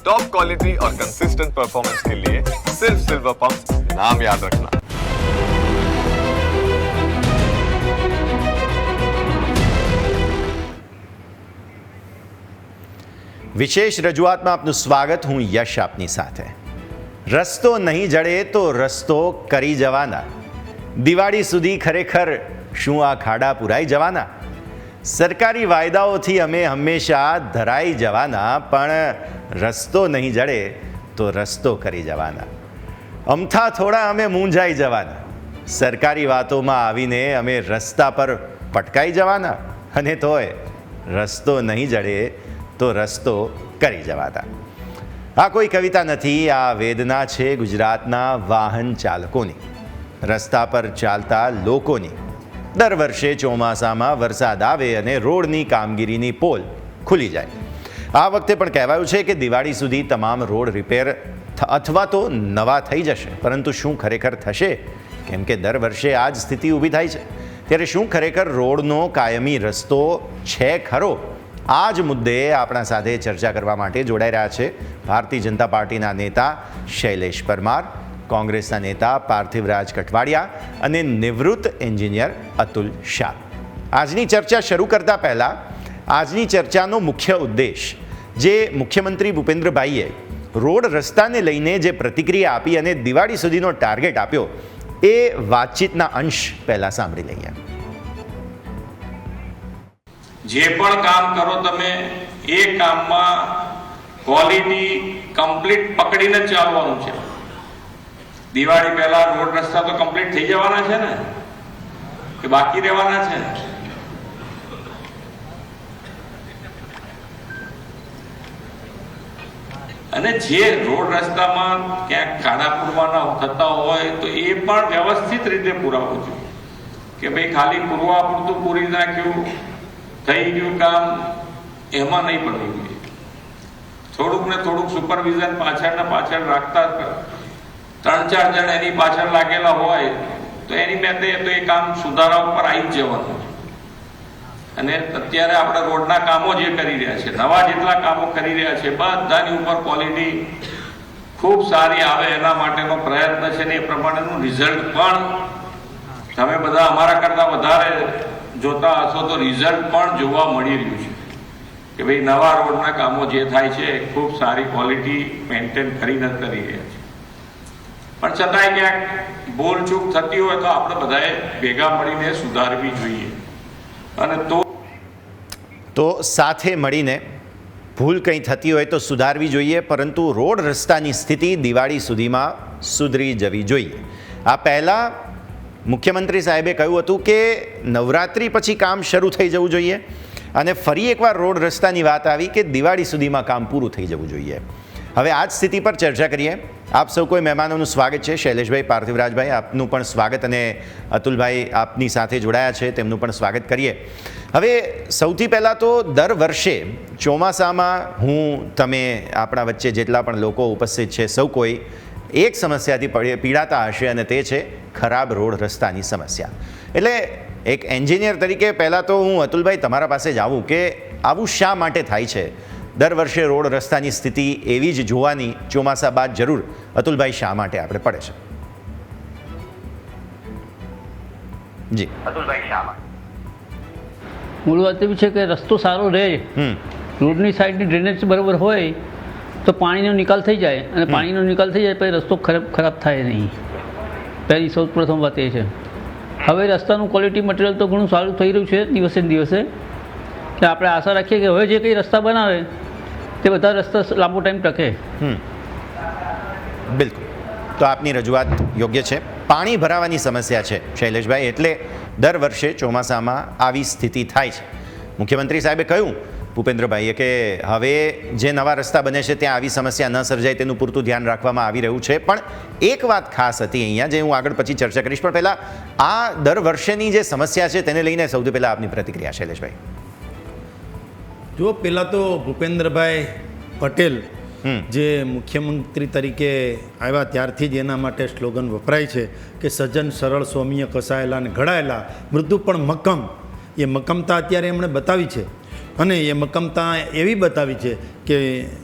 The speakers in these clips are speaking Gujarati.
टॉप क्वालिटी और कंसिस्टेंट परफॉर्मेंस के लिए सिर्फ सिल्वर पंप नाम याद रखना વિશેષ રજૂઆતમાં આપનું સ્વાગત હું યશ આપની સાથે રસ્તો નહીં જડે તો રસ્તો કરી જવાના દિવાળી સુધી ખરેખર શું આ ખાડા પુરાઈ જવાના સરકારી વાયદાઓથી અમે હંમેશા ધરાઈ જવાના, પણ રસ્તો નહીં જડે તો રસ્તો કરી જવાના. અમથા થોડા અમે મૂંઝાઈ જવાના. સરકારી વાતોમાં આવીને અમે રસ્તા પર પટકાઈ જવાના અને તોય રસ્તો નહીં જડે તો રસ્તો કરી જવાના. આ કોઈ કવિતા નથી, આ વેદના છે ગુજરાતના વાહન ચાલકોની. રસ્તા પર ચાલતા લોકોની. દર વર્ષે ચોમાસામાં વરસાદ આવે અને રોડની કામગીરીની પોલ ખુલી જાય. આ વખતે પણ કહેવાયું છે કે દિવાળી સુધી તમામ રોડ રિપેર અથવા તો નવા થઈ જશે. પરંતુ શું ખરેખર થશે? કેમ કે દર વર્ષે આ જ સ્થિતિ ઊભી થાય છે. ત્યારે શું ખરેખર રોડનો કાયમી રસ્તો છે ખરો? આ જ મુદ્દે આપણા સાથે ચર્ચા કરવા માટે જોડાઈ રહ્યા છે ભારતીય જનતા પાર્ટીના નેતા શૈલેષ પરમાર કોંગ્રેસના નેતા પાર્થિવરાજ કઠવાડિયા અને નિવૃત્ત એન્જિનિયર અતુલ શાહ. આજની ચર્ચા શરૂ કરતા પહેલા, આજની ચર્ચાનો મુખ્ય ઉદ્દેશ, જે મુખ્યમંત્રી ભૂપેન્દ્રભાઈએ રોડ રસ્તાને લઈને જે પ્રતિક્રિયા આપી અને દિવાળી સુધીનો ટાર્ગેટ આપ્યો, એ વાતચીતના અંશ પહેલા સાંભળી લઈએ. જે પણ કામ કરો તમે, એ કામમાં ક્વોલિટી કમ્પ્લીટ પકડીને ચાલવાનું છે. દિવાળી પહેલા રોડ રસ્તા તો કમ્પ્લીટ થઈ જવાના છે ને? કે બાકી રહેવાના છે? અને જે રોડ રસ્તામાં ક્યાંક ખાડા પૂરવાના થતા હોય તો એ પણ વ્યવસ્થિત રીતે પુરાવવું જોઈએ કે ભાઈ ખાલી પૂરવા પૂરતું પૂરી નાખ્યું, થઈ ગયું કામ, એમાં નહીં પડવું જોઈએ. થોડુંક ને થોડુંક સુપરવિઝન પાછળ ને પાછળ રાખતા ત્રણ ચાર જણ એની પાછળ લાગેલા હોય, તો એની મેં તો એ કામ સુધારા ઉપર આવી જ જવાનું. અને અત્યારે આપણે રોડના કામો જે કરી રહ્યા છે, નવા જેટલા કામો કરી રહ્યા છે, બધાની ઉપર ક્વોલિટી ખૂબ સારી આવે એના માટેનો પ્રયત્ન છે ને એ પ્રમાણેનું રિઝલ્ટ પણ તમે બધા અમારા કરતા વધારે જોતા હશો તો રિઝલ્ટ પણ જોવા મળી રહ્યું છે. કે ભાઈ નવા રોડના કામો જે થાય છે, ખૂબ સારી ક્વોલિટી મેન્ટેન કરીને કરી રહ્યા છે. પણ છતાંય ક્યાંક ભૂલચૂક થતી હોય તો આપણે બધાએ ભેગા મળીને સુધારવી જોઈએ. અને તો તો સાથે મળીને ભૂલ કંઈ થતી હોય તો સુધારવી જોઈએ, પરંતુ રોડ રસ્તાની સ્થિતિ દિવાળી સુધીમાં સુધરી જવી જોઈએ. આ પહેલાં મુખ્યમંત્રી સાહેબે કહ્યું હતું કે નવરાત્રિ પછી કામ શરૂ થઈ જવું જોઈએ. અને ફરી એકવાર રોડ રસ્તાની વાત આવી કે દિવાળી સુધીમાં કામ પૂરું થઈ જવું જોઈએ. હવે આ જ સ્થિતિ પર ચર્ચા કરીએ. આપ સૌ કોઈ મહેમાનોનું સ્વાગત છે. શૈલેષભાઈ, પાર્થિવરાજભાઈ, આપનું પણ સ્વાગત અને અતુલભાઈ આપની સાથે જોડાયા છે, તેમનું પણ સ્વાગત કરીએ. હવે સૌથી પહેલાં તો દર વર્ષે ચોમાસામાં હું, તમે, આપણા વચ્ચે જેટલા પણ લોકો ઉપસ્થિત છે, સૌ કોઈ એક સમસ્યાથી પડી- પીડાતા હશે અને તે છે ખરાબ રોડ રસ્તાની સમસ્યા. એટલે એક એન્જિનિયર તરીકે પહેલાં તો હું અતુલભાઈ તમારા પાસે જ આવું કે આવું શા માટે થાય છે? દર વર્ષે રોડ રસ્તાની સ્થિતિ એવી જ જોવાની ચોમાસા બાદ જરૂર અતુલભાઈ શા માટે આપણે પડે છે? જી. અતુલભાઈ શા માટે? મૂળ વાત એવી છે કે રસ્તો સારો રહે હમ. રોડની સાઈડની ડ્રેનેજ બરાબર હોય તો પાણીનો નિકાલ થઈ જાય અને પાણીનો નિકાલ થઈ જાય પછી રસ્તો ખરાબ ખરાબ થાય નહીં. પહેલી સૌ પ્રથમ વાત એ છે. હવે રસ્તાનું ક્વોલિટી મટીરિયલ તો ઘણું સારું થઈ રહ્યું છે દિવસે ને દિવસે. કે આપણે આશા રાખીએ કે હવે જે કંઈ રસ્તા બનાવે, તે બધા રસ્તા લાંબો ટાઈમ ટકે. બિલકુલ. તો આપની રજૂઆત યોગ્ય છે. પાણી ભરાવાની સમસ્યા છે, શૈલેષભાઈ, એટલે દર વર્ષે ચોમાસામાં આવી સ્થિતિ થાય છે. મુખ્યમંત્રી સાહેબે કહ્યું, ભૂપેન્દ્રભાઈએ, કે હવે જે નવા રસ્તા બને છે, ત્યાં આવી સમસ્યા ન સર્જાય તેનું પૂરતું ધ્યાન રાખવામાં આવી રહ્યું છે. પણ એક વાત ખાસ હતી અહીંયા, જે હું આગળ પછી ચર્ચા કરીશ, પણ પહેલાં આ દર વર્ષેની જે સમસ્યા છે, તેને લઈને સૌથી પહેલાં આપની પ્રતિક્રિયા, શૈલેષભાઈ. જો પહેલાં તો ભૂપેન્દ્રભાઈ પટેલ. જે મુખ્યમંત્રી તરીકે આવ્યા ત્યારથી જ એના માટે સ્લોગન વપરાય છે કે સજ્જન સરળ સૌમ્ય કસાયેલા અને ઘડાયેલા મૃદુ પણ મક્કમ એ મક્કમતા અત્યારે એમણે બતાવી છે અને એ મક્કમતા એવી બતાવી છે કે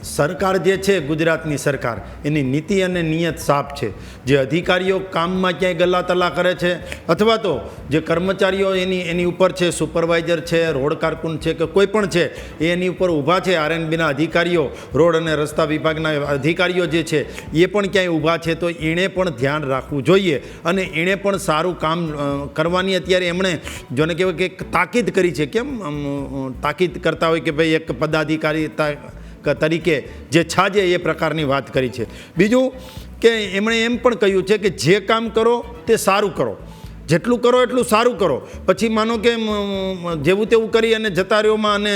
સરકાર જે છે, ગુજરાતની સરકાર, એની નીતિ અને નિયત સાફ છે. જે અધિકારીઓ કામમાં ક્યાંય ગલ્લા તલ્લા કરે છે, અથવા તો જે કર્મચારીઓ એની એની ઉપર છે, સુપરવાઇઝર છે, રોડ કારકુન છે કે કોઈ પણ છે, એ એની ઉપર ઊભા છે. આરએનબીના અધિકારીઓ, રોડ અને રસ્તા વિભાગના અધિકારીઓ જે છે, એ પણ ક્યાંય ઊભા છે, તો એણે પણ ધ્યાન રાખવું જોઈએ. અને એણે પણ સારું કામ કરવાની અત્યારે એમણે, જોને કહેવાય કે તાકીદ કરી છે. કેમ? તાકીદ કરતા હોય કે ભાઈ એક પદાધિકારી તરીકે જે છાજે એ પ્રકારની વાત કરી છે. બીજું કે એમણે એમ પણ કહ્યું છે કે જે કામ કરો તે સારું કરો. જેટલું કરો એટલું સારું કરો. પછી માનો કે જેવું તેવું કરી અને જતા રહ્યોમાં અને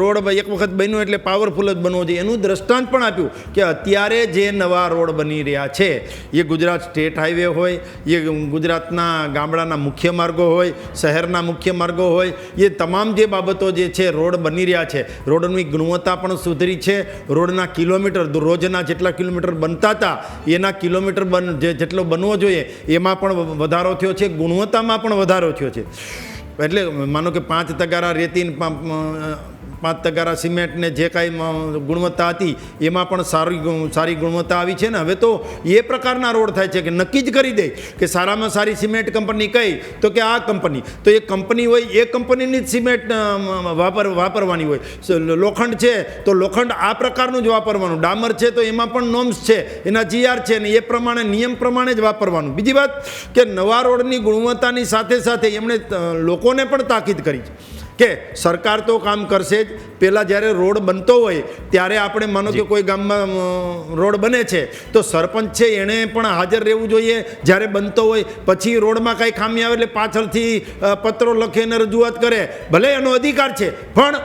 રોડ એક વખત બન્યો એટલે પાવરફુલ જ બનવો જોઈએ. એનું દ્રષ્ટાંત પણ આપ્યું કે અત્યારે જે નવા રોડ બની રહ્યા છે, એ ગુજરાત સ્ટેટ હાઈવે હોય, એ ગુજરાતના ગામડાના મુખ્ય માર્ગો હોય, શહેરના મુખ્ય માર્ગો હોય, એ તમામ જે બાબતો જે છે રોડ બની રહ્યા છે. રોડની ગુણવત્તા પણ સુધરી છે. રોડના કિલોમીટર, રોજના જેટલા કિલોમીટર બનતા હતા, એના કિલોમીટર બન જેટલો બનવો જોઈએ, એમાં પણ વધારો થયો છે ગુણવત્તામાં પણ વધારો થયો છે. એટલે માનો કે પાંચ તગારા રેતી પાંચ તગારા સિમેન્ટને જે કાંઈ ગુણવત્તા હતી, એમાં પણ સારી સારી ગુણવત્તા આવી છે ને? હવે તો એ પ્રકારના રોડ થાય છે કે નક્કી જ કરી દે કે સારામાં સારી સિમેન્ટ કંપની કઈ? તો કે આ કંપની. તો એ કંપની હોય, એ કંપનીની જ સિમેન્ટ વાપર, વાપરવાની હોય. લોખંડ છે, તો લોખંડ આ પ્રકારનું જ વાપરવાનું. ડામર છે, તો એમાં પણ નોમ્સ છે, એના જીઆર છે ને એ પ્રમાણે, નિયમ પ્રમાણે જ વાપરવાનું. બીજી વાત કે નવા રોડની ગુણવત્તાની સાથે સાથે એમણે લોકોને પણ તાકીદ કરી છે. કે સરકાર તો કામ કરશે જ. પહેલાં જ્યારે રોડ બનતો હોય ત્યારે આપણે માનો કે કોઈ ગામમાં રોડ બને છે. તો સરપંચ છે એણે પણ હાજર રહેવું જોઈએ. જ્યારે બનતો હોય પછી રોડમાં કાંઈ ખામી આવે એટલે પાછળથી પત્રો લખીને રજૂઆત કરે. ભલે એનો અધિકાર છે પણ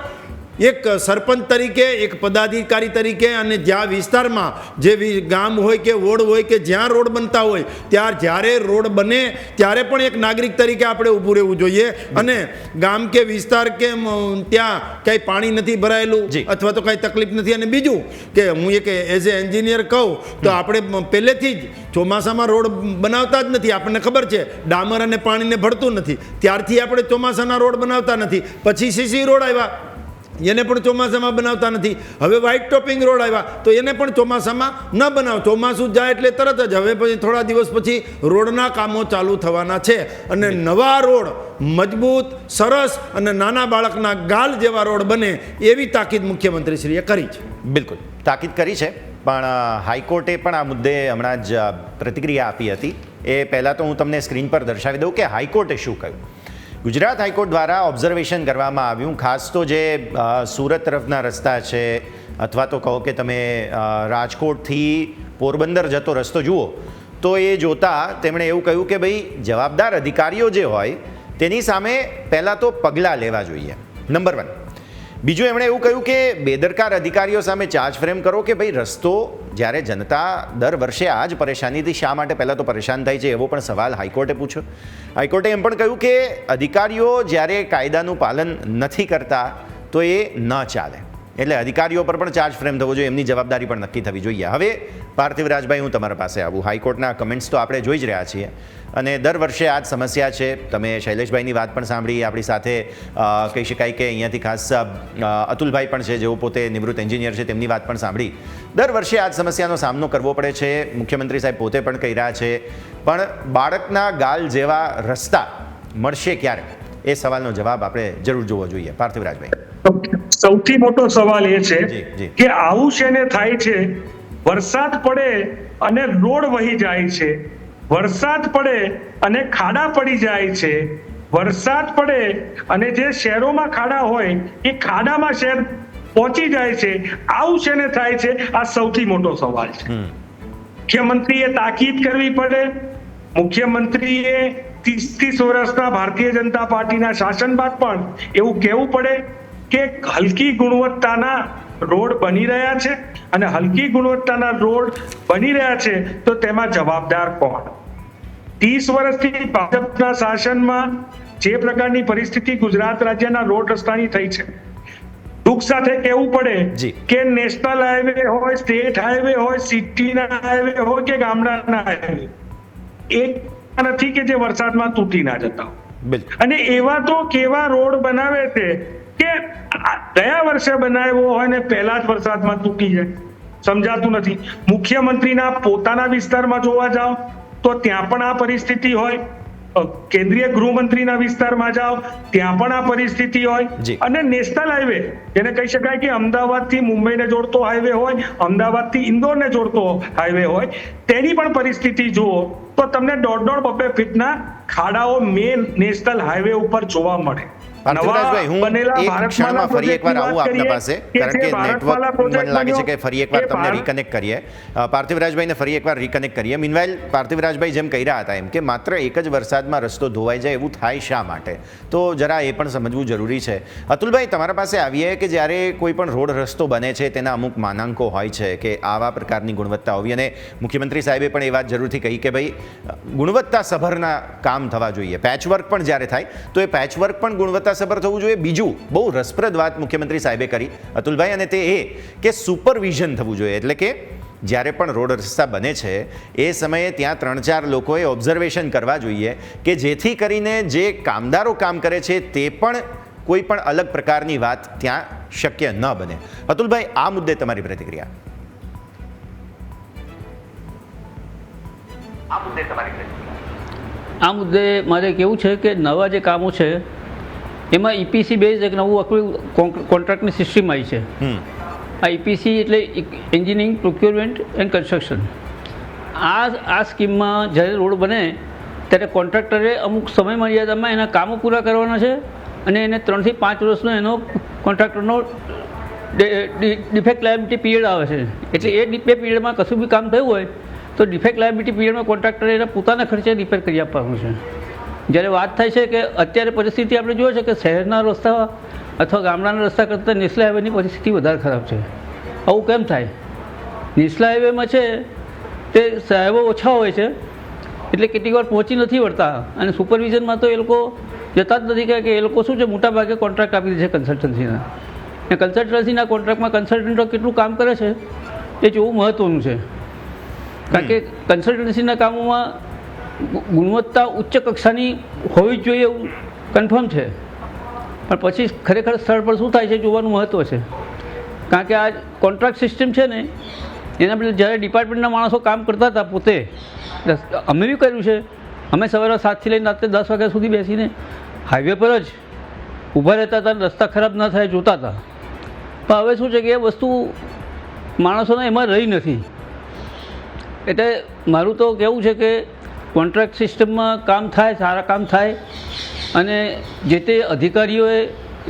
એક સરપંચ તરીકે એક પદાધિકારી તરીકે અને જ્યાં વિસ્તારમાં જે ગામ હોય કે વોર્ડ હોય કે જ્યાં રોડ બનતા હોય ત્યાં જ્યારે રોડ બને ત્યારે પણ એક નાગરિક તરીકે આપણે ઊભું રહેવું જોઈએ. અને ગામ કે વિસ્તાર કે ત્યાં કંઈ પાણી નથી ભરાયેલું. અથવા તો કાંઈ તકલીફ નથી. અને બીજું કે હું એક એઝ એ એન્જિનિયર કહું તો આપણે પહેલેથી જ ચોમાસામાં રોડ બનાવતા જ નથી. આપણને ખબર છે ડામર અને પાણીને ભરતું નથી. ત્યારથી આપણે ચોમાસાના રોડ બનાવતા નથી. પછી સીસી રોડ આવ્યા? એને પણ ચોમાસામાં બનાવતા નથી. હવે વ્હાઇટ ટોપિંગ રોડ આવ્યા, તો એને પણ ચોમાસામાં ન બનાવ. ચોમાસું જાય એટલે તરત જ હવે પછી થોડા દિવસ પછી રોડના કામો ચાલુ થવાના છે. અને નવા રોડ મજબૂત, સરસ અને નાના બાળકના ગાલ જેવા રોડ બને એવી તાકીદ મુખ્યમંત્રીશ્રીએ કરી છે. બિલકુલ. તાકીદ કરી છે, પણ હાઈકોર્ટે પણ આ મુદ્દે હમણાં જ પ્રતિક્રિયા આપી હતી. એ પહેલાં તો હું તમને સ્ક્રીન પર દર્શાવી દઉં કે હાઈકોર્ટે શું કહ્યું. ગુજરાત હાઈકોર્ટ દ્વારા ઓબ્ઝર્વેશન કરવામાં આવ્યું. ખાસ તો જે સુરત તરફના રસ્તા છે, અથવા તો કહો કે તમે રાજકોટથી પોરબંદર જતો રસ્તો જુઓ, તો એ જોતાં તેમણે એવું કહ્યું કે ભાઈ, જવાબદાર અધિકારીઓ જે હોય, તેની સામે પહેલાં તો પગલાં લેવા જોઈએ. Number one. બીજું એમણે એવું કહ્યું કે બેદરકાર અધિકારીઓ સામે ચાર્જ ફ્રેમ કરો કે ભાઈ રસ્તો જ્યારે જનતા દર વર્ષે આ જ પરેશાનીથી શા માટે પહેલાં તો પરેશાન થાય છે એવો પણ સવાલ હાઈકોર્ટે પૂછ્યો. હાઈકોર્ટે એમ પણ કહ્યું કે અધિકારીઓ જ્યારે કાયદાનું પાલન નથી કરતા તો એ ન ચાલે. એટલે અધિકારીઓ પર પણ ચાર્જ ફ્રેમ થવો જોઈએ, એમની જવાબદારી પણ નક્કી થવી જોઈએ. હવે પાર્થિવ રાજભાઈ હું તમારા પાસે આવું. હાઈકોર્ટના કમેન્ટ્સ તો આપણે જોઈ જ રહ્યા છીએ. અને દર વર્ષે આ જ સમસ્યા છે. તમે શૈલેષભાઈની વાત પણ સાંભળી આપણી સાથે કહી શકાય કે અહીંયાથી ખાસ અતુલભાઈ પણ છે જેઓ પોતે નિવૃત્ત એન્જિનિયર છે તેમની વાત પણ સાંભળી. દર વર્ષે આ જ સમસ્યાનો સામનો કરવો પડે છે. મુખ્યમંત્રી સાહેબ પોતે પણ કહી રહ્યા છે. પણ બાળકના ગાલ જેવા રસ્તા મળશે ક્યારે? એ સવાલનો જવાબ આપણે જરૂર જોવો જોઈએ. પાર્થિવ રાજભાઈ સૌથી મોટો સવાલ એ છે. કે આવું શેને થાય છે વરસાદ પડે અને રોડ વહી જાય છે. વરસાદ પડે અને ખાડા પડી જાય છે. વરસાદ પડે અને જે શહેરોમાં ખાડા હોય એ ખાડામાં શહેર પહોંચી જાય છે. આવું છે ને થાય છે? આ સૌથી મોટો સવાલ છે. મુખ્યમંત્રીએ તાકીદ કરવી પડે. મુખ્યમંત્રીએ ત્રીસ ત્રીસ વર્ષના ભારતીય જનતા પાર્ટીના શાસન બાદ પણ એવું કહેવું પડે કે હલકી ગુણવત્તાના રોડ બની રહ્યા છે. અને હલકી ગુણવત્તાના રોડ બની રહ્યા છે તો તેમાં જવાબદાર કોણ? ત્રીસ વર્ષથી ભાજપના શાસનમાં જે પ્રકારની પરિસ્થિતિ ગુજરાત રાજ્યના રોડ રસ્તાની થઈ છે દુઃખ સાથે કહેવું પડે કે નેશનલ હાઈવે હોય સ્ટેટ હાઈવે હોય સિટીના હાઈવે હોય કે ગામડાના હાઈવે એક નથી કે જે વરસાદમાં તૂટી ના જતા અને એવા તો કેવા રોડ બનાવે છે કે ગયા વર્ષે બનાવ્યો હોય ને પહેલા જ વરસાદમાં તૂટી જાય. સમજાતું નથી. મુખ્યમંત્રીના પોતાના વિસ્તારમાં જોવા જાઓ તો ત્યાં પણ આ પરિસ્થિતિ હોય. કેન્દ્રીય ગૃહમંત્રીના વિસ્તારમાં જાઓ ત્યાં પણ આ પરિસ્થિતિ હોય. અને નેશનલ હાઈવે જેને કહી શકાય કે અમદાવાદથી મુંબઈને જોડતો હાઈવે હોય અમદાવાદથી ઇન્દોરને જોડતો હાઈવે હોય. તેની પણ પરિસ્થિતિ જુઓ તો તમને દોઢ દોઢ બબે ફીટના ખાડાઓ મેન નેશનલ હાઈવે ઉપર જોવા મળે. પાર્થિવરાજભાઈ હું એક ક્ષણમાં ફરી એકવાર આવું આપના પાસે કારણ કે નેટવર્ક મને લાગે છે કે ફરી એકવાર તમને રિકનેક્ટ કરીએ. પાર્થિવરાજભાઈને ફરી એકવાર રિકનેક્ટ કરીએ. મીનવાઇલ પાર્થિવરાજભાઈ જેમ કહી રહ્યા હતા એમ કે માત્ર એક જ વરસાદમાં રસ્તો ધોવાઈ જાય એવું થાય શા માટે? તો જરા એ પણ સમજવું જરૂરી છે. અતુલભાઈ તમારા પાસે આવીએ કે જ્યારે કોઈ પણ રોડ રસ્તો બને છે તેના અમુક માનાંકો હોય છે કે આવા પ્રકારની ગુણવત્તા હોવી? અને મુખ્યમંત્રી સાહેબે પણ એ વાત જરૂરથી કહી કે ભાઈ ગુણવત્તા સભરના કામ થવા જોઈએ. પેચવર્ક પણ જ્યારે થાય તો એ પેચવર્ક પણ ગુણવત્તાસભર થવું જોઈએ. બીજું બહુ રસપ્રદ વાત મુખ્યમંત્રી સાહેબે કરી. અતુલભાઈ અને તે એ કે સુપરવિઝન થવું જોઈએ. એટલે કે જ્યારે પણ રોડ રસ્તા બને છે એ સમયે ત્યાં ત્રણ ચાર લોકોએ ઓબ્ઝર્વેશન કરવા જોઈએ કે જેથી કરીને જે કામદારો કામ કરે છે તે પણ કોઈ પણ અલગ પ્રકારની વાત ત્યાં શક્ય ન બને. અતુલભાઈ આ મુદ્દે તમારી પ્રતિક્રિયા. આ મુદ્દે મારે કેવું છે કે નવા જે કામો છે એમાં ઈપીસી બેઝ એક નવું આખું કોન્ટ્રાક્ટની સિસ્ટમ આવી છે. આ ઈપીસી એટલે એન્જિનિયરિંગ પ્રોક્યુરમેન્ટ એન્ડ કન્સ્ટ્રક્શન આ આ સ્કીમમાં જ્યારે રોડ બને ત્યારે કોન્ટ્રાક્ટરે અમુક સમય મર્યાદામાં એના કામો પૂરા કરવાના છે અને એને ત્રણથી પાંચ વર્ષનો એનો કોન્ટ્રાક્ટરનો ડિફેક્ટ લાયબિલિટી પીરિયડ આવે છે. એટલે એ ડિપે પીરિયડમાં કશું બી કામ થયું હોય તો ડિફેક્ટ લાયબિલિટી પીરિયડમાં કોન્ટ્રાક્ટરે એના પોતાના ખર્ચે રિપેર કરી આપવાનું છે. જ્યારે વાત થાય છે કે અત્યારે પરિસ્થિતિ આપણે જોઈએ છે કે શહેરના રસ્તા અથવા ગામડાના રસ્તા કરતાં નેશનલ હાઈવેની પરિસ્થિતિ વધારે ખરાબ છે. આવું કેમ થાય? નેશનલ હાઈવેમાં છે તે સાહેબો ઓછા હોય છે એટલે કેટલીક વાર પહોંચી નથી વળતા અને સુપરવિઝનમાં તો એ લોકો જતા જ નથી કે એ લોકો શું છે મોટા ભાગે કોન્ટ્રાક્ટ આપી દે છે કન્સલ્ટન્સીના. અને કન્સલ્ટન્સીના કોન્ટ્રાક્ટમાં કન્સલ્ટન્ટો કેટલું કામ કરે છે એ જોવું મહત્ત્વનું છે. કારણ કે કન્સલ્ટન્સીના કામોમાં ગુણવત્તા ઉચ્ચ કક્ષાની હોવી જ જોઈએ એવું કન્ફર્મ છે. પણ પછી ખરેખર સ્થળ પર શું થાય છે જોવાનું મહત્ત્વ છે. કારણ કે આ કોન્ટ્રાક્ટ સિસ્ટમ છે ને, એના બદલે જ્યારે ડિપાર્ટમેન્ટના માણસો કામ કરતા હતા પોતે અમે બી કર્યું છે. અમે સવારે સાતથી લઈને રાત્રે દસ વાગ્યા સુધી બેસીને હાઈવે પર જ ઊભા રહેતા હતા રસ્તા ખરાબ ન થાય જોતા હતા. પણ હવે શું છે કે એ વસ્તુ માણસોને એમાં રહી નથી. એટલે મારું તો કહેવું છે કે કોન્ટ્રાક્ટ સિસ્ટમમાં કામ થાય સારા કામ થાય અને જે તે અધિકારીઓએ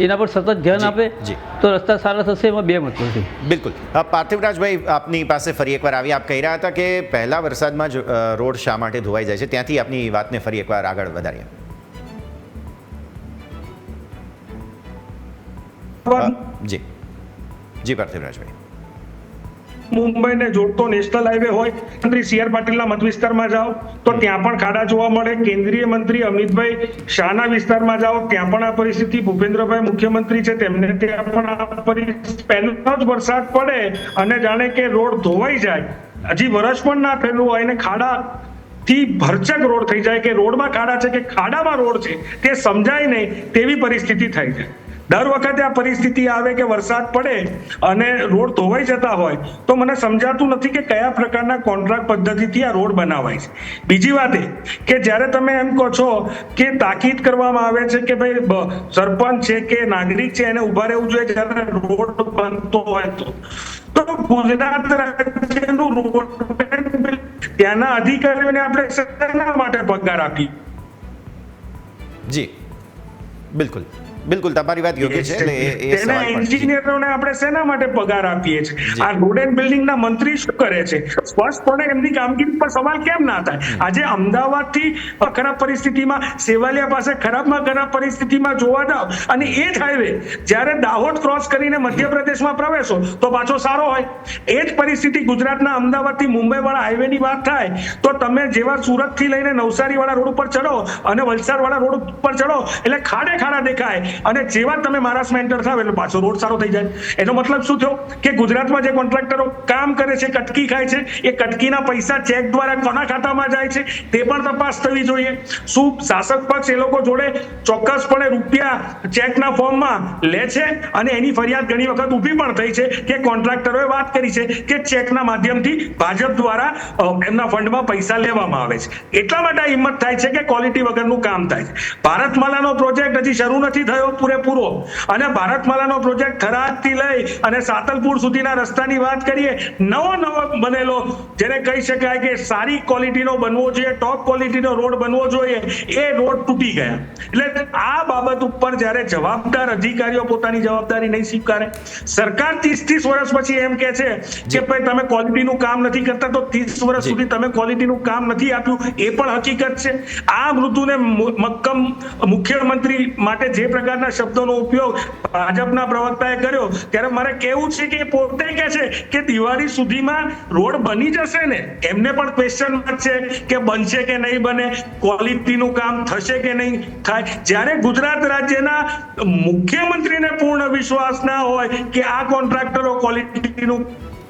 એના પર સતત ધ્યાન આપે જી. તો રસ્તા સારા થશે એમાં બે મત છે. બિલકુલ. પાર્થિવરાજભાઈ આપની પાસે ફરી એકવાર આવી આપ કહી રહ્યા હતા કે પહેલા વરસાદમાં જ રોડ શા માટે ધોવાઈ જાય છે? ત્યાંથી આપની વાતને ફરી એકવાર આગળ વધારીએ. જી. જી પાર્થિવરાજભાઈ. મુંબઈને જોડતો નેશનલ હાઈવે હોય, મંત્રી સી આર પાટીલના મત વિસ્તારમાં જાઓ, તો ત્યાં પણ ખાડા જોવા મળે. કેન્દ્રીય મંત્રી અમિતભાઈ શાહના વિસ્તારમાં જાઓ, ત્યાં પણ આ પરિસ્થિતિ. ભૂપેન્દ્રભાઈ મુખ્યમંત્રી છે, તેમને ત્યાં પણ આ પરિસ્થિતિ. પહેલો જ વરસાદ પડે અને જાણે કે રોડ ધોવાઈ જાય. હજી વરસ પણ ના થયેલું હોય ને ખાડા થી ભરચક રોડ થઈ જાય કે રોડમાં ખાડા છે કે ખાડામાં રોડ છે, તે સમજાય નહીં તેવી પરિસ્થિતિ થઈ જાય. દર વખતે આ પરિસ્થિતિ આવે કે વરસાદ પડે અને રોડ ધોવાઈ જતા હોય, તો મને સમજાતું નથી કે કયા પ્રકારના કોન્ટ્રાક્ટ પદ્ધતિથી આ રોડ બનાવાય છે. બીજી વાત એ કે જ્યારે તમે એમ કહો છો કે તાકીદ કરવામાં આવે છે કે ભાઈ સરપંચ છે કે નાગરિક છે, એને ઊભા રહેવું જોઈએ જ્યારે રોડ બનતો હોય તો. તો ગુજરાત રાજ્યનું રોડ ત્યાંના અધિકારીઓને આપણે શેના માટે પગાર આપી જી, બિલકુલ. બિલકુલ તમારી વાત યોગ્ય છે એ તેના. એન્જિનિયરોને આપણે શેના માટે પગાર આપીએ છીએ? આ રોડ એન્ડ બિલ્ડિંગ ના મંત્રી શું કરે છે? સ્પષ્ટપણે એમની કામગીરી પર સવાલ કેમ ના થાય? આજે અમદાવાદથી ખરાબ પરિસ્થિતિમાં સેવાલિયા પાસે ખરાબમાં ખરાબ પરિસ્થિતિમાં જોવા જાવ અને એ જ હાઈવે જ્યારે દાહોદ ક્રોસ કરીને મધ્યપ્રદેશમાં પ્રવેશો તો પાછો સારો હોય. એ જ પરિસ્થિતિ ગુજરાતના અમદાવાદથી મુંબઈ વાળા હાઈવે ની વાત થાય તો તમે જેવા સુરતથી લઈને નવસારી વાળા રોડ ઉપર ચડો અને વલસાડ વાળા રોડ ઉપર ચડો એટલે ખાડે ખાડા દેખાય. અને જેવા તમે મહારાષ્ટ્રમાં એન્ટર થાવ, એટલે પાછો રોડ સારો થઈ જાય. એનો મતલબ શું થયો? કે ગુજરાતમાં જે કોન્ટ્રાક્ટરો કામ કરે છે, કટકી ખાય છે, એ કટકીના પૈસા ચેક દ્વારા કોના ખાતામાં જાય છે, તે પણ તપાસ થવી જોઈએ. શું શાસક પક્ષ એ લોકો જોડે ચોક્કસપણે રૂપિયા ચેકના ફોર્મમાં લે છે? અને એની ફરિયાદ ઘણી વખત ઊભી પણ થઈ છે કે કોન્ટ્રાક્ટરોએ વાત કરી છે કે ચેકના માધ્યમથી ભાજપ દ્વારા એમના ફંડમાં પૈસા લેવામાં આવે છે. એટલા માટે હિંમત થાય છે કે ક્વોલિટી વગરનું કામ થાય છે. ભારતમાલાનો પ્રોજેક્ટ હજી શરૂ નથી થયો. પૂરેપૂરો. અને ભારતમાલાનો પ્રોજેક્ટ થરાદથી લઈ અને સાતલપુર સુધીના રસ્તાની વાત કરીએ નવો નવો બનેલો જેને કહી શકાય કે સારી ક્વોલિટીનો બનવો જોઈએ ટોપ ક્વોલિટીનો રોડ બનવો જોઈએ એ રોડ તૂટી ગયા. એટલે આ બાબત ઉપર જ્યારે જવાબદાર અધિકારીઓ પોતાની જવાબદારી નહીં સ્વીકારે સરકાર ત્રીસ ત્રીસ વર્ષ પછી એમ કે છે કે ભાઈ તમે ક્વોલિટીનું કામ નથી કરતા તો ત્રીસ વર્ષ સુધી તમે ક્વોલિટીનું કામ નથી આપ્યું એ પણ હકીકત છે. આ મૃત્યુને મક્કમ મુખ્યમંત્રી માટે જે પ્રકારના શબ્દોનો ઉપયોગ ભાજપના પ્રવક્તાએ કર્યો. ત્યારે મારે કેવું છે કે પોતે કે છે કે દિવાળી સુધીમાં રોડ બની જશે ને? એમને પણ ક્વેશ્ચન છે કે બનશે કે નહીં બને? ક્વોલિટીનું કામ થશે કે નહીં થાય? જ્યારે ગુજરાત રાજ્યના મુખ્યમંત્રીને પૂર્ણ વિશ્વાસ ના હોય કે આ કોન્ટ્રાક્ટરો ક્વોલિટીનું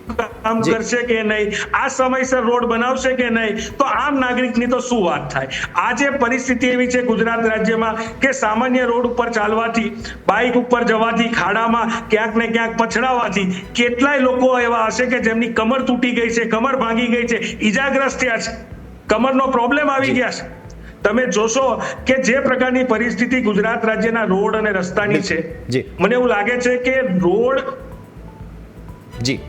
કામ કરશે કે નહીં? આ સમયસર રોડ બનાવશે કે નહીં? તો આમ નાગરિકની તો શું વાત થાય? આજે પરિસ્થિતિ એવી છે ગુજરાત રાજ્યમાં કે સામાન્ય રોડ ઉપર ચાલવાથી બાઇક ઉપર જવાથી ખાડામાં ક્યાંક ને ક્યાંક પછડાવાથી કેટલાય લોકો એવા હશે કે જેમની કમર તૂટી ગઈ છે કમર ભાંગી ગઈ છે ઈજાગ્રસ્ત થયા છે. કમરનો પ્રોબ્લેમ આવી ગયા છે. તમે જોશો કે જે પ્રકારની પરિસ્થિતિ ગુજરાત રાજ્યના રોડ અને રસ્તાની છે મને એવું લાગે છે કે રોડ જી.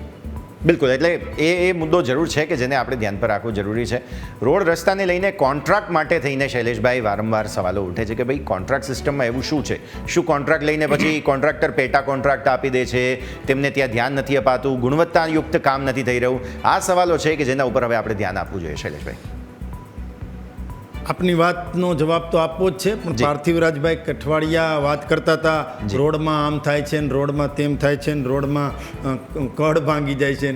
બિલકુલ, એટલે એ એ મુદ્દો જરૂર છે કે જેને આપણે ધ્યાન પર રાખવું જરૂરી છે. રોડ રસ્તાને લઈને કોન્ટ્રાક્ટ માટે થઈને શૈલેષભાઈ વારંવાર સવાલો ઉઠે છે કે ભાઈ, કોન્ટ્રાક્ટ સિસ્ટમમાં એવું શું છે? શું કોન્ટ્રાક્ટ લઈને પછી કોન્ટ્રાક્ટર પેટા કોન્ટ્રાક્ટ આપી દે છે? તેમને ત્યાં ધ્યાન નથી અપાતું, ગુણવત્તાયુક્ત કામ નથી થઈ રહ્યું. આ સવાલો છે કે જેના ઉપર હવે આપણે ધ્યાન આપવું જોઈએ, શૈલેષભાઈ. આપની વાતનો જવાબ તો આપવો જ છે પણ. પાર્થિવરાજભાઈ કઠવાડિયા વાત કરતા હતા રોડમાં આમ થાય છે ને રોડમાં તેમ થાય છે ને રોડમાં કડ ભાંગી જાય છે.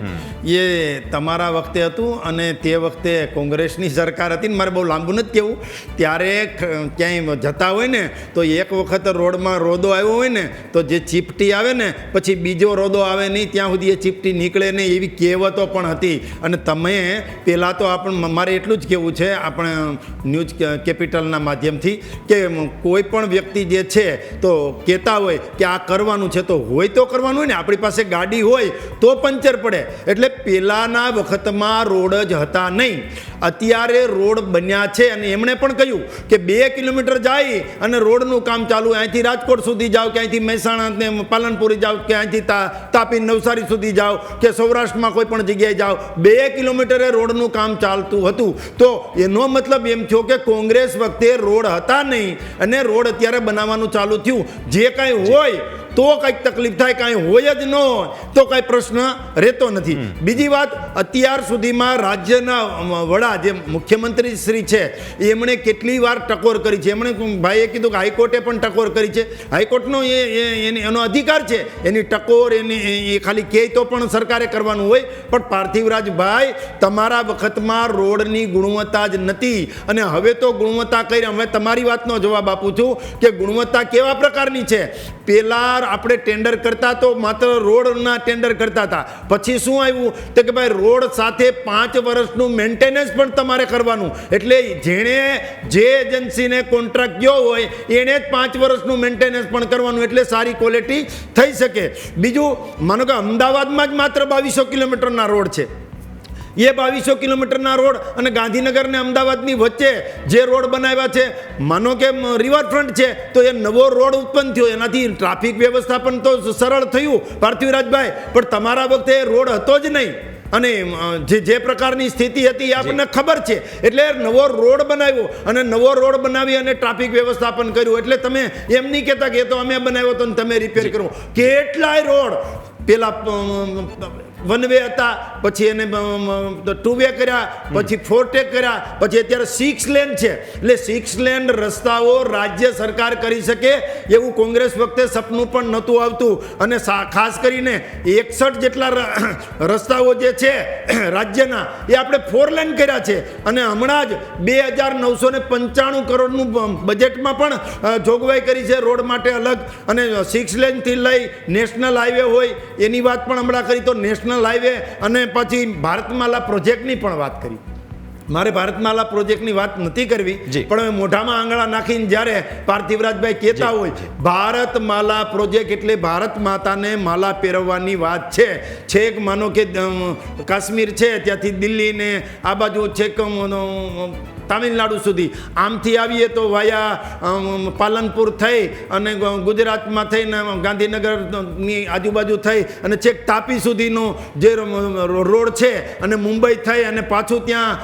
એ તમારા વખતે હતું અને તે વખતે કોંગ્રેસની સરકાર હતી ને મારે બહુ લાંબુ નથી કહેવું ત્યારે ક્યાંય જતા હોય ને તો એક વખત રોડમાં રોદો આવ્યો હોય ને તો જે ચીપટી આવે ને પછી બીજો રોદો આવે નહીં ત્યાં સુધી એ ચીપટી નીકળે નહીં એવી કહેવતો પણ હતી અને તમે પહેલાં તો આપણે મારે એટલું જ કહેવું છે આપણે ન્યૂઝ કેપિટલના માધ્યમથી કે કોઈ પણ વ્યક્તિ જે છે તો કહેતા હોય કે આ કરવાનું છે તો હોય તો કરવાનું હોય ને, આપણી પાસે ગાડી હોય તો પંચર પડે. એટલે પહેલાંના વખતમાં રોડ જ હતા નહીં. અત્યારે રોડ બન્યા છે અને એમણે પણ કહ્યું કે બે કિલોમીટર જાય અને રોડનું કામ ચાલુ, અહીંથી રાજકોટ સુધી જાઓ કે અહીંથી મહેસાણા પાલનપુરી જાઓ કે અહીંથી તાપી નવસારી સુધી જાઓ, કે સૌરાષ્ટ્રમાં કોઈ પણ જગ્યાએ જાઓ, બે કિલોમીટરે રોડનું કામ ચાલતું હતું. તો એનો મતલબ એમ થયો કે કોંગ્રેસ વખતે રોડ હતા નહીં અને રોડ અત્યારે બનાવવાનું ચાલુ થયું. જે કાંઈ હોય તો કંઈક તકલીફ થાય કાંઈ હોય જ ન હોય તો કાંઈ પ્રશ્ન રહેતો નથી. બીજી વાત અત્યાર સુધીમાં રાજ્યના વડા જે મુખ્યમંત્રી શ્રી છે એમણે કેટલી વાર ટકોર કરી છે. એમણે ભાઈએ કીધું કે હાઈકોર્ટે પણ ટકોર કરી છે. હાઈકોર્ટનો એ એની- અધિકાર છે. એની ટકોર એની એ- એ ખાલી કહે તો પણ સરકારે કરવાનું હોય. પણ પાર્થિવરાજભાઈ તમારા વખતમાં રોડની ગુણવત્તા જ નથી. અને હવે તો ગુણવત્તા કરી અમે તમારી વાતનો જવાબ આપું છું કે ગુણવત્તા કેવા પ્રકારની છે? પહેલા આપણે ટેન્ડર કરતા તો માત્ર રોડના ટેન્ડર કરતા હતા. પછી શું આવ્યું? તો કે ભાઈ, રોડ સાથે પાંચ વર્ષનું મેન્ટેનન્સ પણ તમારે કરવાનું. એટલે જેણે જે એજન્સીને કોન્ટ્રાક્ટ ગયો હોય, એણે જ પાંચ વર્ષનું મેન્ટેનન્સ પણ કરવાનું. એટલે સારી ક્વોલિટી થઈ શકે. બીજું, માનો કે અમદાવાદમાં જ માત્ર બાવીસો કિલોમીટરના રોડ છે. એ બાવીસો કિલોમીટરના રોડ અને ગાંધીનગર ને અમદાવાદની વચ્ચે જે રોડ બનાવ્યા છે માનો કે રિવરફ્રન્ટ છે તો એ નવો રોડ ઉત્પન્ન થયો. એનાથી ટ્રાફિક વ્યવસ્થાપન તો સરળ થયું પાર્થિવરાજભાઈ. પણ તમારા વખતે એ રોડ હતો જ નહીં. અને જે જે પ્રકારની સ્થિતિ હતી એ આપણને ખબર છે. એટલે નવો રોડ બનાવ્યો અને નવો રોડ બનાવી અને ટ્રાફિક વ્યવસ્થાપન કર્યું. એટલે તમે એમ નહીં કહેતા કે એ તો અમે બનાવ્યો તો તમે રિપેર કરો. કેટલાય રોડ પેલા વન વે હતા પછી એને ટુ વે કર્યા પછી ફોર ટેક કર્યા પછી અત્યારે સિક્સ લેન છે. એટલે સિક્સ લેન રસ્તાઓ રાજ્ય સરકાર કરી શકે એવું કોંગ્રેસ વખતે સપનું પણ નહોતું આવતું. અને ખાસ કરીને એકસઠ જેટલા રસ્તાઓ જે છે રાજ્યના એ આપણે ફોર લેન કર્યા છે. અને હમણાં જ બે હજાર નવસો ને પંચાણું કરોડનું બજેટમાં પણ જોગવાઈ કરી છે રોડ માટે અલગ. અને સિક્સ લેનથી લઈ નેશનલ હાઈવે હોય એની વાત પણ હમણાં કરી. તો નેશનલ હાઈવે અને પછી ભારતમાલા પ્રોજેક્ટની પણ વાત કરી. મારે ભારતમાલા પ્રોજેક્ટની વાત નથી કરવી. પણ હવે મોઢામાં આંગળા નાખીને જ્યારે પાર્થિવરાજભાઈ કહેતા હોય ભારતમાલા પ્રોજેક્ટ એટલે ભારત માતાને માલા પહેરવવાની વાત છે. છેક માનો કે કાશ્મીર છે ત્યાંથી દિલ્હીને આ બાજુ છેક તામિલનાડુ સુધી. આમથી આવીએ તો વાયા પાલનપુર થઈ અને ગુજરાતમાં થઈને ગાંધીનગરની આજુબાજુ થઈ અને છેક તાપી સુધીનો જે રોડ છે અને મુંબઈ થઈ અને પાછું ત્યાં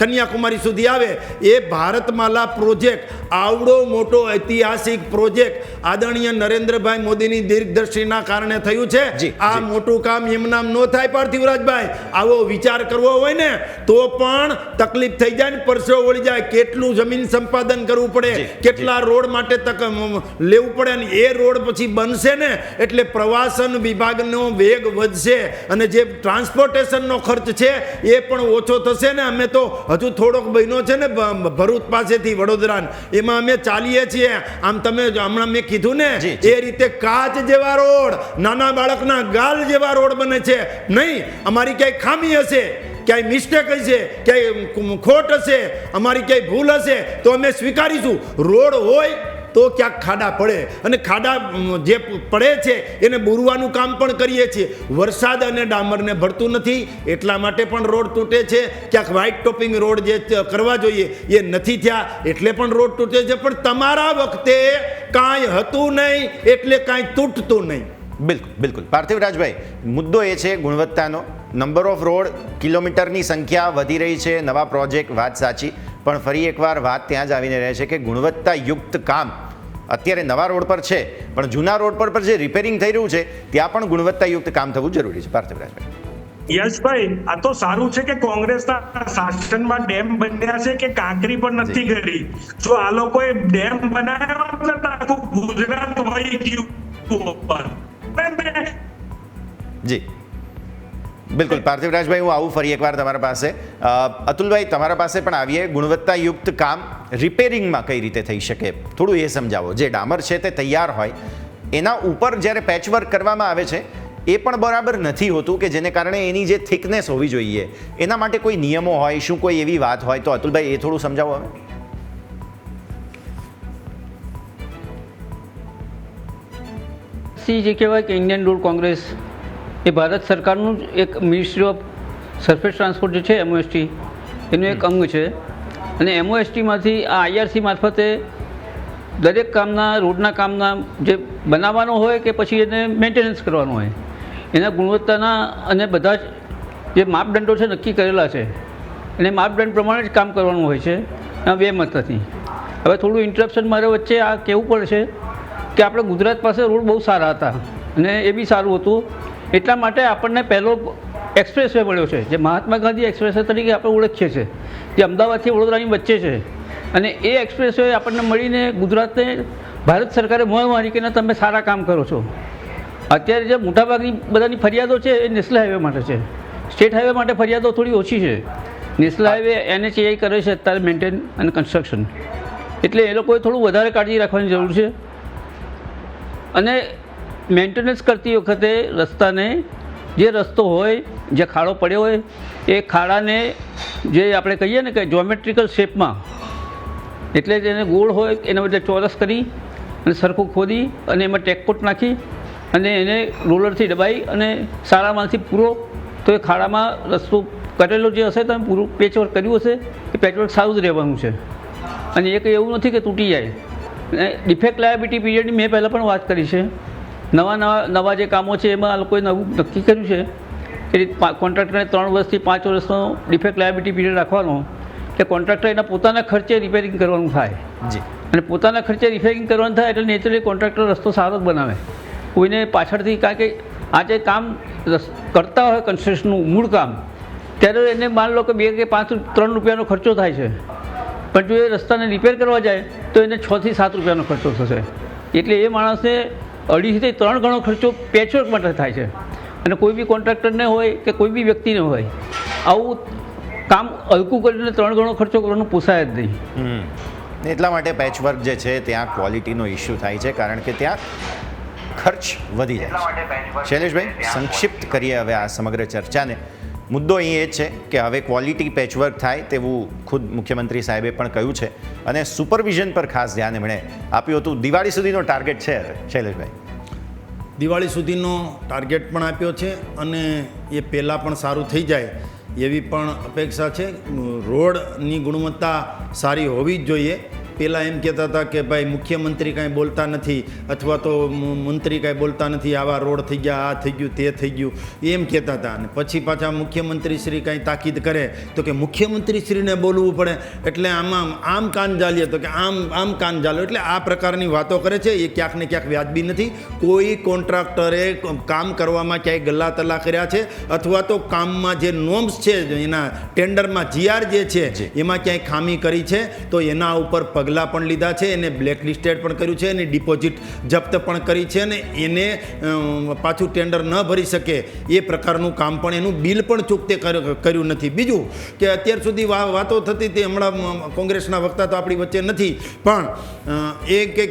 કન્યાકુમારી સુધી આવે. એ ભારતમાલા પ્રોજેક્ટ આવડો મોટો ઐતિહાસિક પ્રોજેક્ટ આદરણીય નરેન્દ્રભાઈ મોદીની દીર્ઘદર્શિના કારણે થયું છે. આ મોટું કામ એમનામ ન થાય પાર્થિવરાજભાઈ આવો વિચાર કરવો હોય ને તો પણ તકલીફ થઈ જાય ને પરસેવો વળી જાય. કેટલું જમીન સંપાદન કરવું પડે કેટલા રોડ માટે તક લેવું પડે ને એ રોડ પછી બનશે ને એટલે પ્રવાસન વિભાગનો વેગ વધશે અને જે ટ્રાન્સપોર્ટેશનનો ખર્ચ છે એ પણ ઓછો થશે ને. અમે તો હજુ થોડોક બહેનો છે ને ભરૂચ પાસેથી વડોદરા એમાં અમે ચાલીએ છીએ. આમ તમે હમણાં મેં કીધું ને. એ રીતે કાચ જેવા રોડ નાના બાળકના ગાલ જેવા રોડ બને છે. નહીં અમારી ક્યાંય ખામી હશે ક્યાંય મિસ્ટેક હશે ક્યાંય ખોટ હશે અમારી ક્યાંય ભૂલ હશે તો અમે સ્વીકારીશું. રોડ હોય તો ક્યાંક ખાડા પડે. અને ખાડા જે પડે છે, એને બુરવાનું કામ પણ કરીએ છીએ. વરસાદ અને ડામરને ભરતું નથી, એટલા માટે પણ રોડ તૂટે છે. ક્યાંક વ્હાઇટ ટોપિંગ રોડ જે કરવા જોઈએ, એ નથી થયા, એટલે પણ રોડ તૂટે છે. પણ તમારા વખતે કાંઈ હતું નહીં, એટલે કાંઈ તૂટતું નહીં. બિલકુલ બિલકુલ. પાર્થિવરાજભાઈ મુદ્દો એ છે ગુણવત્તાનો. નંબર ઓફ રોડ કિલોમીટરની સંખ્યા વધી રહી છે, નવા પ્રોજેક્ટ વાત સાચી. પણ ફરી એકવાર વાત ત્યાં જ આવીને રહે છે કે ગુણવત્તાયુક્ત કામ અત્યારે નવા રોડ પર છે પણ જૂના રોડ પર પર જે રિપેરિંગ થઈ રહ્યું છે ત્યાં પણ ગુણવત્તાયુક્ત કામ થવું જરૂરી છે. પાર્થિવરાજભાઈ યશભાઈ આ તો સારું છે કે કોંગ્રેસના શાસનમાં ડેમ બન્યા છે કે કાંકરી પણ નથી કરી જો આ લોકોએ ડેમ બનાવ્યા તો આખું ગુજરાત વહી ગયું જી. બિલકુલ. પાર્થિવરાજભાઈ, હું આવું ફરી એકવાર તમારા પાસે. અતુલભાઈ, તમારા પાસે પણ આવીએ. ગુણવત્તાયુક્ત કામ રિપેરિંગમાં કઈ રીતે થઈ શકે? થોડું એ સમજાવો. જે ડામર છે તે તૈયાર હોય, એના ઉપર જ્યારે પેચવર્ક કરવામાં આવે છે, એ પણ બરાબર નથી હોતું કે જેને કારણે એની જે થિકનેસ હોવી જોઈએ. એના માટે કોઈ નિયમો હોય, શું કોઈ એવી વાત હોય? તો અતુલભાઈ, એ થોડું સમજાવો હવે. સી જે કહેવાય કે ઇન્ડિયન રૂલ કોંગ્રેસ એ ભારત સરકારનું જ એક મિનિસ્ટ્રી ઓફ સરફેસ ટ્રાન્સપોર્ટ જે છે એમઓએસટી એનું એક અંગ છે. અને એમઓએસટીમાંથી આ આઈઆરસી મારફતે દરેક કામના રોડના કામના જે બનાવવાનો હોય કે પછી એને મેન્ટેનન્સ કરવાનો હોય એના ગુણવત્તાના અને બધા જ જે માપદંડો છે નક્કી કરેલા છે અને માપદંડ પ્રમાણે જ કામ કરવાનું હોય છે આ બે મતથી હવે થોડું ઇન્ટરપ્શન મારે વચ્ચે આ કહેવું પડશે છે કે આપણે ગુજરાત પાસે રોડ બહુ સારા હતા અને એ બી સારું હતું એટલા માટે આપણને પહેલો એક્સપ્રેસ વે મળ્યો છે, જે મહાત્મા ગાંધી એક્સપ્રેસ તરીકે આપણે ઓળખીએ છીએ, જે અમદાવાદથી વડોદરાની વચ્ચે છે. અને એ એક્સપ્રેસ વે આપણને મળીને ગુજરાતને ભારત સરકારે મોં મારી કે તમે સારા કામ કરો છો. અત્યારે જે મોટાભાગની બધાની ફરિયાદો છે એ નેશનલ હાઈવે માટે છે. સ્ટેટ હાઈવે માટે ફરિયાદો થોડી ઓછી છે. નેશનલ હાઈવે એનએચએઆઈ કરે છે અત્યારે મેન્ટેન અને કન્સ્ટ્રક્શન. એટલે એ લોકોએ થોડું વધારે કાળજી રાખવાની જરૂર છે. અને મેન્ટેનન્સ કરતી વખતે રસ્તાને જે રસ્તો હોય, જે ખાડો પડ્યો હોય, એ ખાડાને જે આપણે કહીએ ને કે જોમેટ્રિકલ શેપમાં એટલે એને ગોળ હોય એના બદલે ચોરસ કરી અને સરખું ખોદી અને એમાં ટેકકોટ નાખી અને એને રોલરથી દબાઈ અને સારા માલથી પૂરો, તો એ ખાડામાં રસ્તો કરેલો જે હશે તમે પૂરું પેચવર્ક કર્યું હશે, એ પેચવર્ક સારું જ રહેવાનું છે. અને એ કંઈ એવું નથી કે તૂટી જાય. ડિફેક્ટ લાયાબિલિટી પીરિયડની મેં પહેલાં પણ વાત કરી છે. નવા નવા નવા જે કામો છે એમાં આ લોકોએ નવું નક્કી કર્યું છે કે કોન્ટ્રાક્ટરને ત્રણ વર્ષથી પાંચ વર્ષનો ડિફેક્ટ લાયબિલિટી પીરિયડ રાખવાનો કે કોન્ટ્રાક્ટર એના પોતાના ખર્ચે રિપેરિંગ કરવાનું થાય. જી. અને પોતાના ખર્ચે રિપેરિંગ કરવાનું થાય એટલે નેચરલી કોન્ટ્રાક્ટર રસ્તો સારો જ બનાવે. કોઈને પાછળથી કારણ કે આજે કામ રસ- કરતા હોય કન્સ્ટ્રક્શનનું મૂળ કામ ત્યારે એને માન લો કે બે કે પાંચ ત્રણ રૂપિયાનો ખર્ચો થાય છે. પણ જો એ રસ્તાને રિપેર કરવા જાય તો એને છથી સાત રૂપિયાનો ખર્ચો થશે. એટલે એ માણસને અઢીથી ત્રણ ગણો ખર્ચો પેચવર્ક માટે થાય છે. અને કોઈ બી કોન્ટ્રાક્ટરને હોય કે કોઈ બી વ્યક્તિને હોય, આવું કામ હલકું કરીને ત્રણ ગણો ખર્ચો કરવાનું પોસાય જ નહીં. એટલા માટે પેચવર્ક જે છે, ત્યાં ક્વોલિટીનો ઇસ્યુ થાય છે, કારણ કે ત્યાં ખર્ચ વધી જાય છે. શૈલેષભાઈ, સંક્ષિપ્ત કરીએ હવે આ સમગ્ર ચર્ચાને. મુદ્દો એ છે કે હવે ક્વોલિટી પેચવર્ક થાય તેવું ખુદ મુખ્યમંત્રી સાહેબે પણ કહ્યું છે અને સુપરવિઝન પર ખાસ ધ્યાન એમણે આપ્યું હતું. દિવાળી સુધીનો ટાર્ગેટ છે શૈલેષભાઈ? દિવાળી સુધીનો ટાર્ગેટ પણ આપ્યો છે અને એ પહેલાં પણ સારું થઈ જાય એવી પણ અપેક્ષા છે. રોડની ગુણવત્તા સારી હોવી જ જોઈએ. પહેલાં એમ કહેતા હતા કે ભાઈ મુખ્યમંત્રી કાંઈ બોલતા નથી અથવા તો મંત્રી કાંઈ બોલતા નથી આવા રોડ થઈ ગયા આ થઈ ગયું તે થઈ ગયું એમ કહેતા હતા. અને પછી પાછા મુખ્યમંત્રી શ્રી કાંઈ તાકીદ કરે તો કે મુખ્યમંત્રી શ્રીને બોલવું પડે. એટલે આમાં આમ કાન જાલીએ તો કે આમ આમ કાન જાલો. એટલે આ પ્રકારની વાતો કરે છે. એ ક્યાંક ને ક્યાંક વ્યાજબી નથી. કોઈ કોન્ટ્રાક્ટરે કામ કરવામાં ક્યાંય ગલ્લા તલ્લા કર્યા છે અથવા તો કામમાં જે નોમ્સ છે એના ટેન્ડરમાં જીઆર જે છે એમાં ક્યાંય ખામી કરી છે તો એના ઉપર પગલાં પણ લીધા છે એને બ્લેક લિસ્ટેડ પણ કર્યું છે એની ડિપોઝિટ જપ્ત પણ કરી છે અને એને પાછું ટેન્ડર ન ભરી શકે એ પ્રકારનું કામ પણ એનું બિલ પણ ચૂકતે કર- કર્યું નથી. બીજું કે અત્યાર સુધી વાતો થતી તે હમણાં કોંગ્રેસના વક્તા તો આપણી વચ્ચે નથી પણ એ કે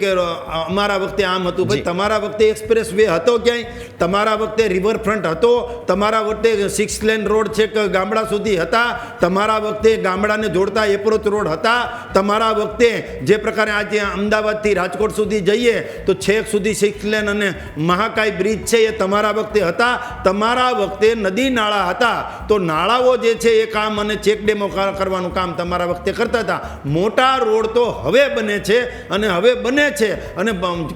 અમારા વખતે આમ હતું. ભાઈ તમારા વખતે એક્સપ્રેસ વે હતો ક્યાંય? તમારા વખતે રિવરફ્રન્ટ હતો, તમારા વખતે સિક્સ લેન રોડ છે કે ગામડા સુધી હતા, તમારા વખતે ગામડાને જોડતા એપ્રોચ રોડ હતા, તમારા વખતે જે પ્રકારે આજે અમદાવાદથી રાજકોટ સુધી જઈએ, તો છેક સુધી સિક્સ લેન અને મહાકાય બ્રિજ છે એ તમારા વખતે હતા, તમારા વખતે નદી નાળા હતા, તો નાળાઓ જે છે એ કામ અને ચેક ડેમો કરવાનું કામ તમારા વખતે કરતા હતા. મોટા રોડ તો હવે બને છે અને હવે બને છે અને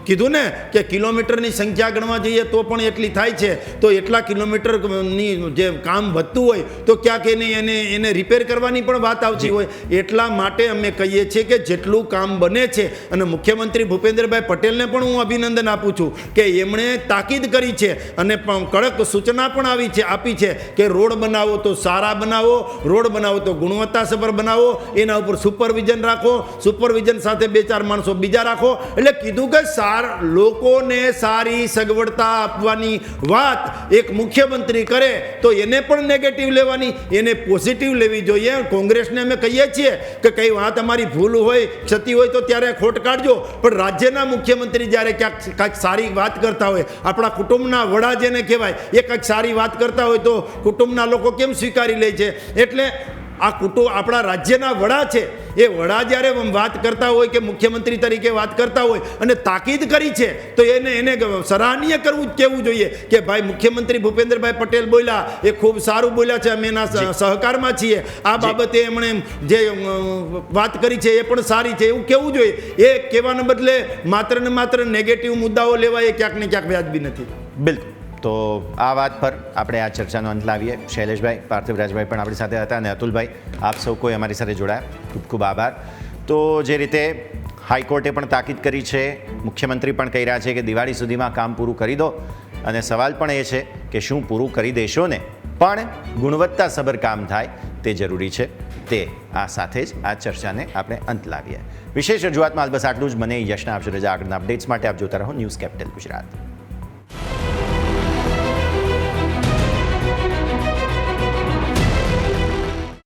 કીધું ને કે કિલોમીટરની સંખ્યા ગણવા જઈએ તો પણ એટલી થાય છે તો એટલા કિલોમીટરની જે કામ વધતું હોય તો ક્યાંક એને એને એને રિપેર કરવાની પણ વાત આવતી હોય. એટલા માટે અમે કહીએ છીએ કે જેટલું કામ બને છે અને મુખ્યમંત્રી ભૂપેન્દ્રભાઈ પટેલને પણ હું અભિનંદન આપું છું કે એમણે તાકીદ કરી છે અને કડક સૂચના પણ આવી છે આપી છે કે રોડ બનાવો તો સારા બનાવો રોડ બનાવો તો ગુણવત્તાસભર બનાવો એના ઉપર સુપરવિઝન રાખો સુપરવિઝન સાથે બે ચાર માણસો બીજા રાખો. એટલે કીધું કે સાર લોકોને સારી સગવડતા આપવાની વાત એક મુખ્યમંત્રી કરે તો એને પણ નેગેટિવ લેવાની, એને પોઝિટિવ લેવી જોઈએ. કોંગ્રેસને અમે કહીએ છીએ કે કઈ વાત અમારી ભૂલ હોય, ક્ષતિ હોય તો ત્યારે ખોટ કાઢજો. પણ રાજ્યના મુખ્યમંત્રી જ્યારે ક્યાંક કાંઈક સારી વાત કરતા હોય, આપણા કુટુંબના વડા જેને કહેવાય, એ કંઈક સારી વાત કરતા હોય તો કુટુંબના લોકો કેમ સ્વીકારી લે છે? એટલે આ કુટુંબ આપણા રાજ્યના વડા છે. એ વડા જ્યારે વાત કરતા હોય કે મુખ્યમંત્રી તરીકે વાત કરતા હોય અને તાકીદ કરી છે તો એને એને સરાહનીય કરવું જ કહેવું જોઈએ કે ભાઈ મુખ્યમંત્રી ભૂપેન્દ્રભાઈ પટેલ બોલ્યા એ ખૂબ સારું બોલ્યા છે અમે એના સહકારમાં છીએ. આ બાબતે એમણે જે વાત કરી છે એ પણ સારી છે એવું કહેવું જોઈએ. એ કહેવાને બદલે માત્ર ને માત્ર નેગેટિવ મુદ્દાઓ લેવા એ ક્યાંક ને ક્યાંક વ્યાજબી નથી. બિલકુલ. તો આ વાત પર આપણે આ ચર્ચાનો અંત લાવીએ. શૈલેષભાઈ, પાર્થિવરાજભાઈ પણ આપણી સાથે હતા અને અતુલભાઈ, આપ સૌ કોઈ અમારી સાથે જોડાયા. ખૂબ ખૂબ આભાર. તો જે રીતે હાઈકોર્ટે પણ તાકીદ કરી છે, મુખ્યમંત્રી પણ કહી રહ્યા છે કે દિવાળી સુધીમાં કામ પૂરું કરી દો. અને સવાલ પણ એ છે કે શું પૂરું કરી દેશો ને? પણ ગુણવત્તાસભર કામ થાય તે જરૂરી છે. તે આ સાથે જ આ ચર્ચાને આપણે અંત લાવીએ. વિશેષ રજૂઆતમાં બસ આટલું જ. મને યશના આપશે રજા આગળના અપડેટ્સ માટે આપ જોતા રહો ન્યૂઝ કેપિટલ ગુજરાત.